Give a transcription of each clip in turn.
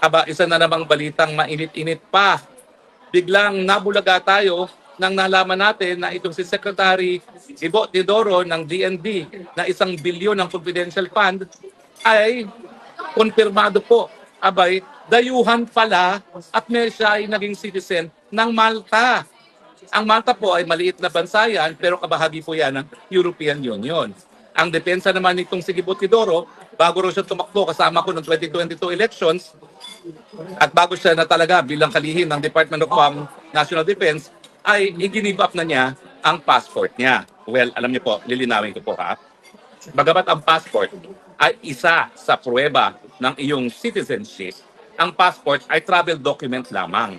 Aba, isa na namang balitang mainit-init pa. Biglang nabulaga tayo nang nalaman natin na itong si Secretary Ibo Teodoro ng DND na isang bilyon ng confidential fund ay konfirmado po. Abay, dayuhan pala at may siya ay naging citizen ng Malta. Ang Malta po ay maliit na bansa yan, pero kabahagi po yan ng European Union. Ang depensa naman nitong si Gibo Teodoro, bago rin siya tumakbo kasama ko ng 2022 elections, at bago siya na talaga bilang kalihim ng Department of um, National Defense, ay i-give up na niya ang passport niya. Well, alam niyo po, lilinawin ko po ha. Bagamat ang passport ay isa sa pruweba ng iyong citizenship, ang passport ay travel document lamang.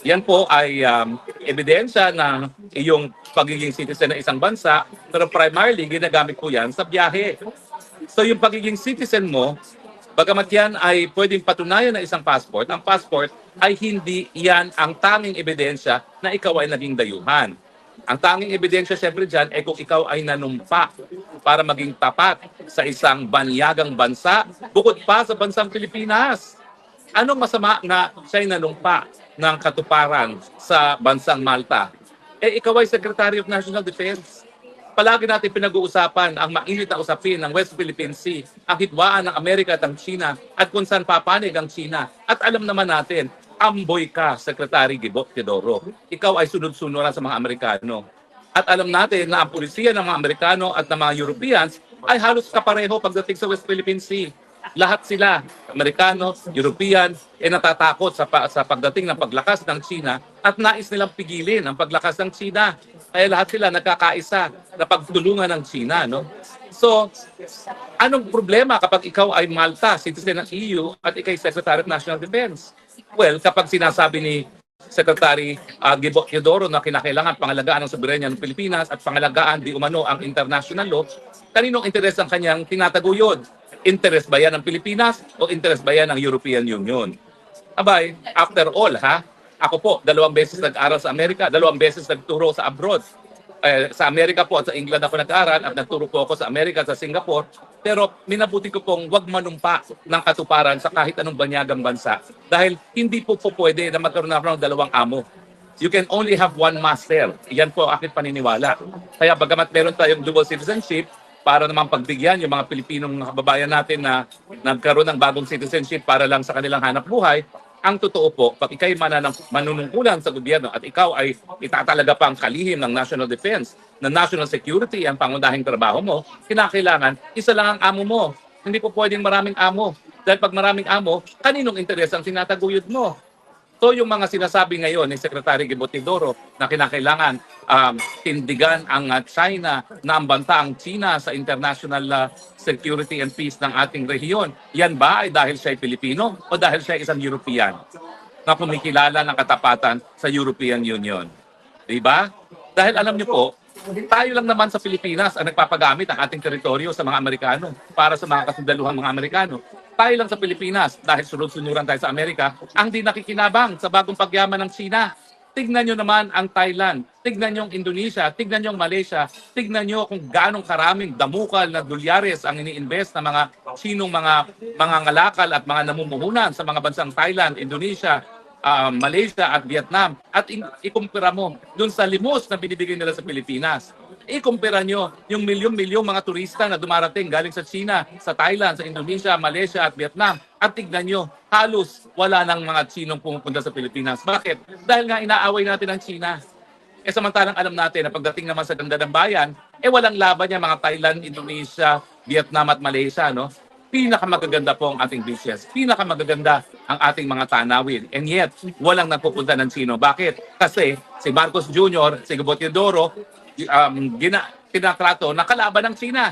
Yan po ay um, ebidensya ng iyong pagiging citizen ng isang bansa, pero primarily ginagamit po yan sa biyahe. So yung pagiging citizen mo, bagamat yan ay pwedeng patunayan ng isang passport, ang passport ay hindi yan ang tanging ebidensya na ikaw ay naging dayuhan. Ang tanging ebidensya syempre dyan ay kung ikaw ay nanumpa para maging tapat sa isang banyagang bansa, bukod pa sa bansang Pilipinas. Anong masama na siya'y nanumpa ng katuparan sa bansang Malta? Eh, ikaw ay Secretary of National Defense. Palagi natin pinag-uusapan ang mainit na usapin ng West Philippine Sea, ang hitwaan ng Amerika at ang China, at kung saan papanig ang China. At alam naman natin, amboy ka, Secretary Gibo Teodoro. Ikaw ay sunod-sunuran sa mga Amerikano. At alam natin na ang pulisiya ng mga Amerikano at ng mga Europeans ay halos kapareho pagdating sa West Philippine Sea. Lahat sila, Amerikano, European, ay natatakot sa, sa pagdating ng paglakas ng China at nais nilang pigilin ang paglakas ng China. Kaya lahat sila nagkakaisa na pagtulungan ng China. No? So, anong problema kapag ikaw ay Malta, citizen ng EU, at ikaw ay Secretary of National Defense? Well, kapag sinasabi ni Secretary uh, Gibo Teodoro na kinakailangan pangalagaan ng soberanya ng Pilipinas at pangalagaan di umano ang international law, kaninong interes ang kanyang tinataguyod? Interes ba yan ng Pilipinas o interes ba yan ng European Union? Abay, after all ha, ako po, dalawang beses nag-aral sa Amerika, dalawang beses nagturo sa abroad. Eh, sa Amerika po at sa England ako nag-aral at nagturo po ako sa Amerika sa Singapore. Pero minabuti ko pong wag manumpa ng katuparan sa kahit anong banyagang bansa dahil hindi po po pwede na magkaroon na ng dalawang amo. You can only have one master. Yan po ang aking paniniwala. Kaya bagamat meron tayong dual citizenship, para naman pagbigyan yung mga Pilipinong kababayan natin na nagkaroon ng bagong citizenship para lang sa kanilang hanap buhay, ang totoo po, pag ikay mananang, manunungkulan sa gobyerno at ikaw ay itatalaga pa ang kalihim ng national defense, na national security ang pangunahing trabaho mo, kinakailangan isa lang ang amo mo. Hindi po pwedeng maraming amo. Dahil pag maraming amo, kaninong interes ang tinataguyod mo? So yung mga sinasabi ngayon ni Secretary Gibotidoro na kinakailangan um, tindigan ang uh, China na ang banta ang China sa international uh, security and peace ng ating rehiyon. Yan ba ay dahil siya ay Pilipino o dahil siya ay isang European na kumikilala ng katapatan sa European Union? Di ba? Dahil alam niyo po, tayo lang naman sa Pilipinas ang nagpapagamit ang ating teritoryo sa mga Amerikano para sa mga kasundaluhang mga Amerikano. Tayo lang sa Pilipinas, dahil sunod-sunuran tayo sa Amerika, ang di nakikinabang sa bagong pagyaman ng China. Tignan nyo naman ang Thailand, tignan nyo ang Indonesia, tignan nyo ang Malaysia, tignan nyo kung gaano karaming damukal na dolyares ang ini-invest ng mga Chinong mga mga ngalakal at mga namumuhunan sa mga bansang Thailand, Indonesia, ah, Malaysia at Vietnam at in- ikumpira mo dun sa limos na binibigay nila sa Pilipinas. Ikumpira nyo yung milyon-milyong mga turista na dumarating galing sa China, sa Thailand, sa Indonesia, Malaysia at Vietnam. At tignan nyo, halos wala nang mga Chinong pumupunta sa Pilipinas. Bakit? Dahil nga inaaway natin ang China. Eh samantalang alam natin na pagdating naman sa ganda ng bayan, eh walang laban niya mga Thailand, Indonesia, Vietnam at Malaysia, no? Pinakamagaganda po ang ating beaches. Pinakamagaganda ang ating mga tanawin. And yet, walang nagpupunta ng Chino. Bakit? Kasi si Marcos Jr., si Gabotidoro, um, gina, tinatrato na kalaban ng China.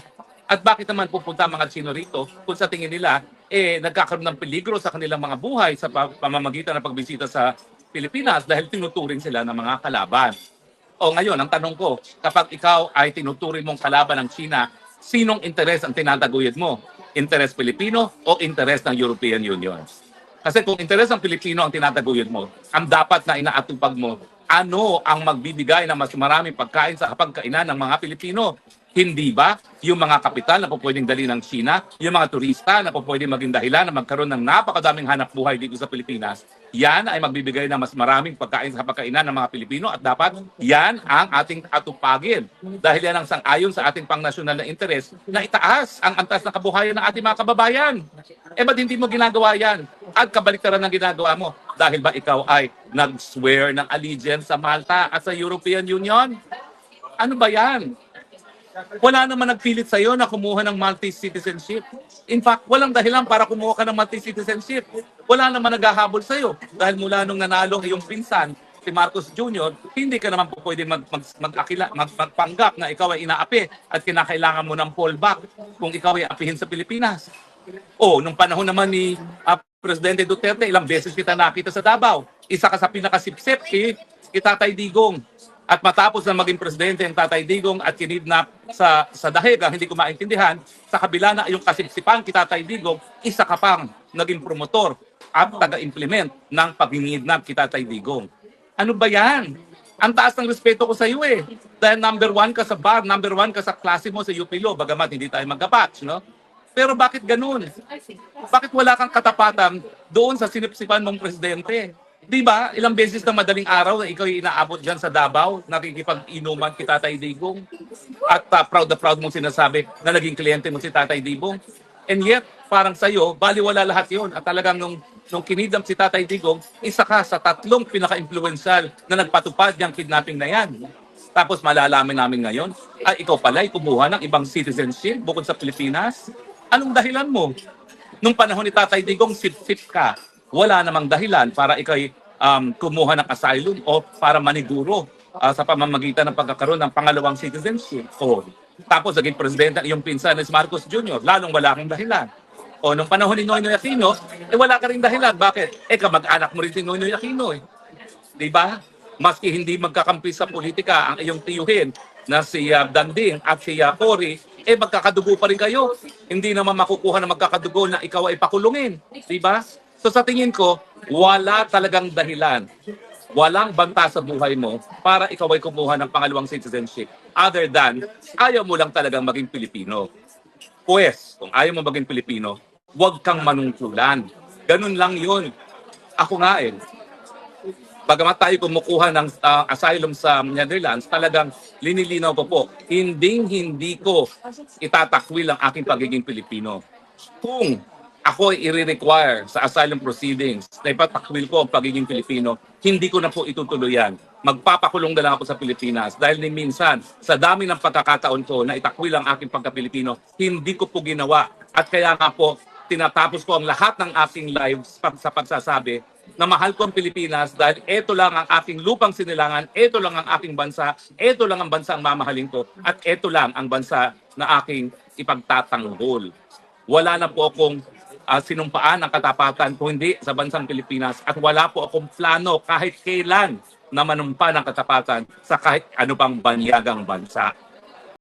At bakit naman pupunta mga Chino rito kung sa tingin nila, eh, nagkakaroon ng peligro sa kanilang mga buhay sa pa- pamamagitan ng pagbisita sa Pilipinas dahil tinuturing sila ng mga kalaban. O ngayon, ang tanong ko, kapag ikaw ay tinuturing mong kalaban ng China, sinong interes ang tinataguyod mo? Interes Pilipino o interes ng European Union? Kasi kung interes ng Pilipino ang tinataguyod mo, ang dapat na inaatupag mo, ano ang magbibigay ng mas maraming pagkain sa hapagkainan ng mga Pilipino? Hindi ba yung mga kapital na po pwedeng dali ng China, yung mga turista na po pwedeng maging dahilan na magkaroon ng napakadaming hanap buhay dito sa Pilipinas, yan ay magbibigay ng mas maraming pagkain sa pagkainan ng mga Pilipino at dapat yan ang ating atupagin. Dahil yan ang sang-ayon sa ating pangnasyonal na interes na itaas ang antas ng kabuhayan ng ating mga kababayan. Eh ba't hindi mo ginagawa yan? At kabaliktaran ng ginagawa mo. Dahil ba ikaw ay nag-swear ng allegiance sa Malta at sa European Union? Ano ba yan? Wala naman nagpilit sa'yo na kumuha ng multi-citizenship. In fact, walang dahilan para kumuha ka ng multi-citizenship. Wala naman naghahabol sa'yo. Dahil mula nung nanalo yung pinsan, si Marcos Jr., hindi ka naman po pwede mag, mag, mag-akila, mag, magpanggap na ikaw ay inaapi at kinakailangan mo ng fallback kung ikaw ay apihin sa Pilipinas. O, nung panahon naman ni ah, Presidente Duterte, ilang beses kita nakita sa Davao. Isa ka sa pinakasipsip kay, kay Tatay Digong. At matapos na maging presidente ang Tatay Digong at kinidnap sa, sa dahig hindi ko maintindihan, sa kabila na yung kasipsipan kay Tatay Digong, isa ka pang naging promotor at taga-implement ng paghinidnap kay Tatay Digong. Ano ba yan? Ang taas ng respeto ko sa iyo eh. Dahil number one ka sa bar, number one ka sa klase mo sa UP Law, bagamat hindi tayo magkapatch, no? Pero bakit ganun? Bakit wala kang katapatan doon sa sinipsipan mong presidente? Di ba? Ilang beses na madaling araw na ikaw inaabot dyan sa Davao, nakikipag-inuman kay Tatay Digong. At uh, proud na proud mong sinasabi na naging kliyente mo si Tatay Digong. And yet, parang sa'yo, baliwala lahat yon At talagang nung, nung kinidam si Tatay Digong, isa ka sa tatlong pinaka-influential na nagpatupad yung kidnapping na yan. Tapos malalaman namin ngayon, ay ikaw pala ay kumuha ng ibang citizenship bukod sa Pilipinas. Anong dahilan mo? Nung panahon ni Tatay Digong, sip-sip ka. Wala namang dahilan para ikay um, kumuha ng asylum o para maniguro uh, sa pamamagitan ng pagkakaroon ng pangalawang citizenship. O, tapos naging presidente yung pinsan ni Marcos Jr. Lalong wala kang dahilan. O nung panahon ni Noynoy Aquino, eh wala ka rin dahilan. Bakit? Eh kamag-anak mo rin si Noynoy Aquino eh. Di ba? Maski hindi magkakampi sa politika ang iyong tiyuhin na si uh, Danding at si uh, Cory, eh magkakadugo pa rin kayo. Hindi naman makukuha na magkakadugo na ikaw ay pakulungin. Di ba? So sa tingin ko, wala talagang dahilan. Walang banta sa buhay mo para ikaw ay kumuha ng pangalawang citizenship. Other than, ayaw mo lang talagang maging Pilipino. Pues, kung ayaw mo maging Pilipino, huwag kang manungkulan. Ganun lang yun. Ako nga eh, bagamat tayo kumukuha ng uh, asylum sa Netherlands, talagang linilinaw ko po, hindi hindi ko itatakwil ang aking pagiging Pilipino. Kung ako ay i-require sa asylum proceedings na ipatakwil ko ang pagiging Pilipino, hindi ko na po itutuloy yan. Magpapakulong na lang ako sa Pilipinas dahil ni minsan, sa dami ng pagkakataon ko na itakwil ang aking pagka-Pilipino, hindi ko po ginawa. At kaya nga po, tinatapos ko ang lahat ng aking lives sa pagsasabi na mahal ko ang Pilipinas dahil ito lang ang aking lupang sinilangan, ito lang ang aking bansa, ito lang ang bansa ang mamahalin ko, at ito lang ang bansa na aking ipagtatanggol. Wala na po akong uh, sinumpaan ng katapatan kung hindi sa bansang Pilipinas at wala po akong plano kahit kailan na manumpa ng katapatan sa kahit ano pang banyagang bansa.